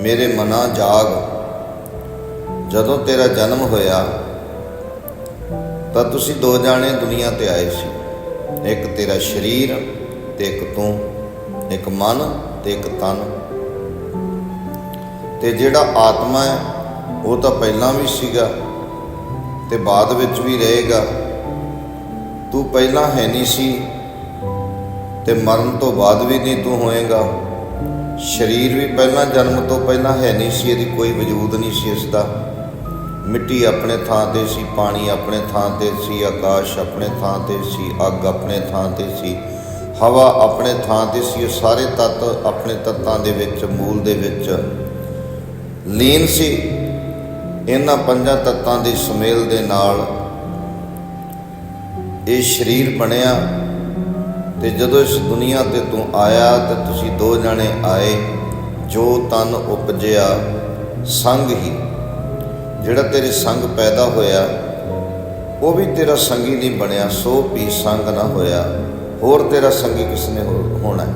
ਮੇਰੇ ਮਨਾ ਜਾਗ। ਜਦੋਂ ਤੇਰਾ ਜਨਮ ਹੋਇਆ, ਤਾਂ ਤੁਸੀਂ ਦੋ ਜਾਣੇ ਦੁਨੀਆ ਤੇ ਆਏ ਸੀ। ਇੱਕ ਤੇਰਾ ਸਰੀਰ ਤੇ ਇੱਕ ਤੂੰ, ਇੱਕ ਮਨ ਤੇ ਇੱਕ ਤਨ। ਤੇ ਜਿਹੜਾ ਆਤਮਾ ਹੈ, ਉਹ ਤਾਂ ਪਹਿਲਾਂ ਵੀ ਸੀਗਾ ਤੇ ਬਾਅਦ ਵਿੱਚ ਵੀ ਰਹੇਗਾ। ਤੂੰ ਪਹਿਲਾਂ ਹੈ ਨਹੀਂ ਸੀ ਤੇ ਮਰਨ ਤੋਂ ਬਾਅਦ ਵੀ ਨਹੀਂ ਤੂੰ ਹੋਏਗਾ। ਸਰੀਰ ਵੀ ਪਹਿਲਾਂ ਜਨਮ ਤੋਂ ਪਹਿਲਾਂ ਹੈ ਨਹੀਂ ਸੀ, ਇਹਦੀ ਕੋਈ ਵਜੂਦ ਨਹੀਂ ਸੀ ਇਸ ਦਾ। ਮਿੱਟੀ ਆਪਣੇ ਥਾਂ ਤੇ ਸੀ, ਪਾਣੀ ਆਪਣੇ ਥਾਂ ਤੇ ਸੀ, ਆਕਾਸ਼ ਆਪਣੇ ਥਾਂ ਤੇ ਸੀ, ਅੱਗ ਆਪਣੇ ਥਾਂ ਤੇ ਸੀ, ਹਵਾ ਆਪਣੇ ਥਾਂ ਤੇ ਸੀ, ਇਹ ਸਾਰੇ ਤੱਤ ਆਪਣੇ ਤੱਤਾਂ ਦੇ ਵਿੱਚ, ਮੂਲ ਦੇ ਵਿੱਚ। ਲੀਨ ਸੀ, ਇਹਨਾਂ ਪੰਜਾਂ ਤੱਤਾਂ ਦੇ ਸੁਮੇਲ ਦੇ ਨਾਲ ਇਹ ਸਰੀਰ ਬਣਿਆ। ਤੇ ਜਦੋਂ ਇਸ ਦੁਨੀਆ ਤੇ ਤੂੰ ਆਇਆ ਤੇ ਤੁਸੀਂ ਦੋ ਜਣੇ ਆਏ, ਜੋ ਤਨ ਉਪਜਿਆ, ਸੰਗ ਹੀ ਜਿਹੜਾ ਤੇਰੇ ਸੰਗ ਪੈਦਾ ਹੋਇਆ, ਉਹ ਵੀ ਤੇਰਾ ਸੰਗੀ ਨਹੀਂ ਬਣਿਆ, ਸੋ ਵੀ ਸੰਗ ਨਾ ਹੋਇਆ ਹੋਰ ਤੇਰਾ ਸੰਗੀ ਕਿਸਨੇ ਹੋ- ਹੋਣਾ ਹੈ?